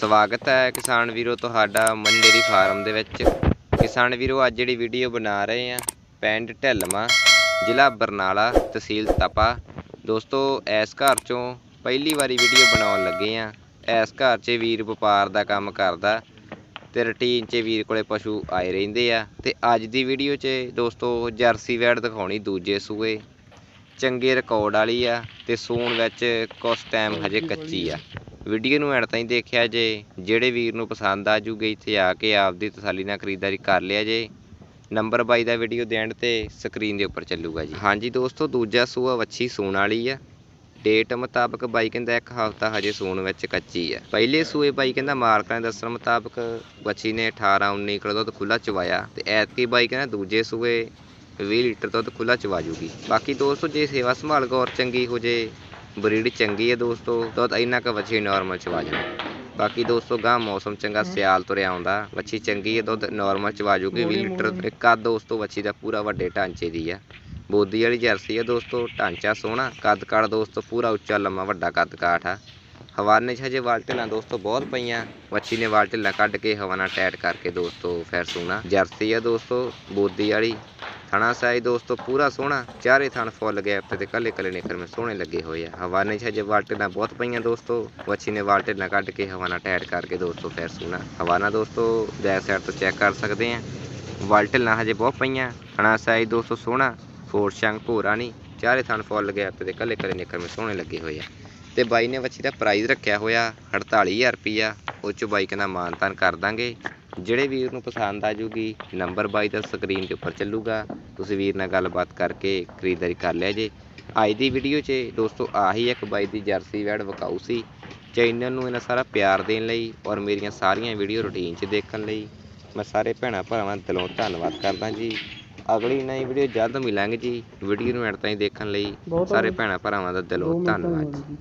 ਸਵਾਗਤ ਹੈ ਕਿਸਾਨ ਵੀਰੋ ਤੁਹਾਡਾ ਮਨੀ ਡੇਰੀ ਫਾਰਮ ਦੇ ਵਿੱਚ। ਕਿਸਾਨ ਵੀਰੋ, ਅੱਜ ਜਿਹੜੀ ਵੀਡੀਓ ਬਣਾ ਰਹੇ ਆ ਪਿੰਡ ਢਿੱਲਮਾ ਜ਼ਿਲ੍ਹਾ ਬਰਨਾਲਾ, ਤਹਿਸੀਲ ਤਪਾ। ਦੋਸਤੋ, ਇਸ ਘਰ ਚੋਂ ਪਹਿਲੀ ਵਾਰੀ ਵੀਡੀਓ ਬਣਾਉਣ ਲੱਗੇ ਆ ਇਸ ਘਰ 'ਚ ਵੀਰ ਵਪਾਰ ਦਾ ਕੰਮ ਕਰਦਾ ਤੇ ਰੁਟੀਨ 'ਚ ਵੀਰ ਕੋਲੇ ਪਸ਼ੂ ਆਏ ਰਹਿੰਦੇ ਆ। ਤੇ ਅੱਜ ਦੀ ਵੀਡੀਓ 'ਚ ਦੋਸਤੋ, ਜਰਸੀ ਵੈੜ ਦਿਖਾਉਣੀ ਦੂਜੇ ਸੂਏ। ਚੰਗੇ ਰਿਕਾਰਡ ਵਾਲੀ ਆ ਤੇ ਸੂਣ ਵਿੱਚ ਕੁਛ ਟਾਈਮ ਹਜੇ ਕੱਚੀ ਆ। ਵੀਡੀਓ ਨੂੰ ਐਡ ਤਾਈਂ ਦੇਖਿਆ ਜੇ, ਜਿਹੜੇ ਵੀਰ ਨੂੰ ਪਸੰਦ ਆ ਜੂਗੇ ਇੱਥੇ ਆ ਕੇ ਆਪਦੀ ਤਸੱਲੀ ਨਾਲ ਖਰੀਦਦਾਰੀ ਕਰ ਲਿਆ ਜੇ, ਨੰਬਰ 22 ਦਾ ਵੀਡੀਓ ਦੇ ਐਂਡ ਤੇ ਸਕਰੀਨ ਦੇ ਉੱਪਰ ਚੱਲੂਗਾ ਜੀ। ਹਾਂਜੀ ਦੋਸਤੋ, ਦੂਜਾ ਸੂਆ ਵੱਛੀ ਸੂਣ ਵਾਲੀ ਆ। ਡੇਟ ਮੁਤਾਬਕ ਬਾਈ ਕਹਿੰਦਾ ਇੱਕ ਹਫ਼ਤਾ ਹਜੇ ਸੂਣ ਵਿੱਚ ਕੱਚੀ ਆ। ਪਹਿਲੇ ਸੂਏ ਬਾਈ ਕਹਿੰਦਾ ਮਾਲਕਾਂ ਦੇ ਦੱਸਣ ਮੁਤਾਬਕ ਵੱਛੀ ਨੇ 18 19 ਕਿਲੋ ਦੁੱਧ ਖੁੱਲਾ ਚਵਾਇਆ ਤੇ ਐਤਕੀ ਬਾਈ ਕਹਿੰਦਾ ਦੂਜੇ ਸੂਏ 20 ਲੀਟਰ ਦੁੱਧ ਖੁੱਲਾ ਚਵਾ ਜੂਗੀ। ਬਾਕੀ ਦੋਸਤੋ, ਜੇ ਸੇਵਾ ਸੰਭਾਲ ਗੌਰ ਚੰਗੀ ਹੋ ਜੇ ਬਰੀਡ ਚੰਗੀ ਹੈ ਦੋਸਤੋ ਦੁੱਧ ਇੰਨਾ ਕੁ ਵੱਛੀ ਨਾਰਮਲ ਚਵਾ ਜਾਣਾ ਬਾਕੀ ਦੋਸਤੋ ਗਾਂ ਮੌਸਮ ਚੰਗਾ ਸਿਆਲ ਤੁਰਿਆ ਆਉਂਦਾ। ਵੱਛੀ ਚੰਗੀ ਹੈ ਦੁੱਧ ਨਾਰਮਲ ਚਵਾ ਜੂਗੀ 20 ਲੀਟਰ ਤੇ ਕੱਦ ਦੋਸਤੋ ਵੱਛੀ ਦਾ ਪੂਰਾ ਵੱਡੇ ਢਾਂਚੇ ਦੀ ਆ ਬੋਦੀ ਵਾਲੀ ਜਰਸੀ ਆ ਦੋਸਤੋ ਢਾਂਚਾ ਸੋਹਣਾ ਕੱਦ ਕਾਠ ਦੋਸਤੋ ਪੂਰਾ ਉੱਚਾ ਲੰਮਾ ਵੱਡਾ ਕੱਦ ਕਾਠ ਆ। ਹਵਾਨੇ 'ਚ ਹਜੇ ਵਾਲਟਲਾਂ ਦੋਸਤੋ ਬਹੁਤ ਪਈਆਂ। ਵੱਛੀ ਨੇ ਵਾਲਟਲਾਂ ਕੱਢ ਕੇ ਹਵਾਨਾ ਟੈਟ ਕਰਕੇ ਦੋਸਤੋ ਫਿਰ ਸੋਹਣਾ ਜਰਸੀ ਆ ਦੋਸਤੋ, ਬੋਦੀ ਵਾਲੀ। ਥਣਾ ਸਾਈ ਦੋਸਤੋ ਪੂਰਾ ਸੋਹਣਾ। ਚਾਰੇ ਥਣ ਫੁੱਲ ਗਏ ਤੇ ਕੱਲੇ ਕੱਲੇ ਨਿਕਰ ਮੇ ਸੋਹਣੇ ਲੱਗੇ ਹੋਏ ਆ। ਹਵਾਨੇ 'ਚ ਹਜੇ ਵਾਲਟਲਾਂ ਬਹੁਤ ਪਈਆਂ ਦੋਸਤੋ। ਵੱਛੀ ਨੇ ਵਾਲਟਲਾਂ ਕੱਢ ਕੇ ਹਵਾਨਾ ਟੈਟ ਕਰਕੇ ਦੋਸਤੋ ਫਿਰ ਸੋਹਣਾ ਹਵਾਨਾ ਦੋਸਤੋ ਬੈਕ ਸਾਈਡ ਤੋਂ ਚੈੱਕ ਕਰ ਸਕਦੇ ਆ। ਵਾਲਟਲਾਂ ਹਜੇ ਬਹੁਤ ਪਈਆਂ। ਥਣਾ ਸਾਈ ਦੋਸਤੋ ਸੋਹਣਾ। ਫੋਰ ਸ਼ੰਗ ਭੂਰਾ ਨਹੀਂ ਚਾਰੇ ਥਣ ਫੁੱਲ ਗਏ ਤੇ ਕੱਲੇ ਕੱਲੇ ਨਿਕਰ ਮੇ ਸੋਹਣੇ ਲੱਗੇ ਹੋਏ ਆ। ਤੇ ਬਾਈ ਨੇ ਵੱਛੀ ਦਾ ਪ੍ਰਾਈਸ ਰੱਖਿਆ ਹੋਇਆ 48000 ਰੁਪਿਆ ਉਹ ਚ ਬਾਈ ਕਹਿੰਦਾ ਮਾਨਤਾਨ ਕਰ ਦਾਂਗੇ। ਜਿਹੜੇ ਵੀਰ ਨੂੰ ਪਸੰਦ ਆ ਜੂਗੀ ਨੰਬਰ ਬਾਈ ਦਾ ਸਕਰੀਨ ਦੇ ਉੱਪਰ ਚੱਲੂਗਾ। ਤੁਸੀਂ ਵੀਰ ਨਾਲ ਗੱਲਬਾਤ ਕਰਕੇ ਖਰੀਦਦਾਰੀ ਕਰ ਲਿਆ ਜੇ। ਅੱਜ ਦੀ ਵੀਡੀਓ 'ਚ ਦੋਸਤੋ ਆਹੀ ਇੱਕ ਬਾਈ ਦੀ ਜਰਸੀ ਵੈੜ ਵਿਕਾਊ ਸੀ। ਚੈਨਲ ਨੂੰ ਇਹਨਾਂ ਸਾਰਾ ਪਿਆਰ ਦੇਣ ਲਈ ਔਰ ਮੇਰੀਆਂ ਸਾਰੀਆਂ ਵੀਡੀਓ ਰੁਟੀਨ 'ਚ ਦੇਖਣ ਲਈ। ਮੈਂ ਸਾਰੇ ਭੈਣਾਂ ਭਰਾਵਾਂ ਦਾ ਦਿਲੋਂ ਧੰਨਵਾਦ ਕਰਦਾ ਜੀ। ਅਗਲੀ ਨਈ ਵੀਡੀਓ ਜਲਦ ਮਿਲਾਂਗੇ ਜੀ। ਵੀਡੀਓ ਨੂੰ ਐਡ ਤਾਈਂ ਦੇਖਣ ਲਈ ਸਾਰੇ ਭੈਣਾਂ ਭਰਾਵਾਂ ਦਾ ਦਿਲੋਂ ਧੰਨਵਾਦ। ਜੀ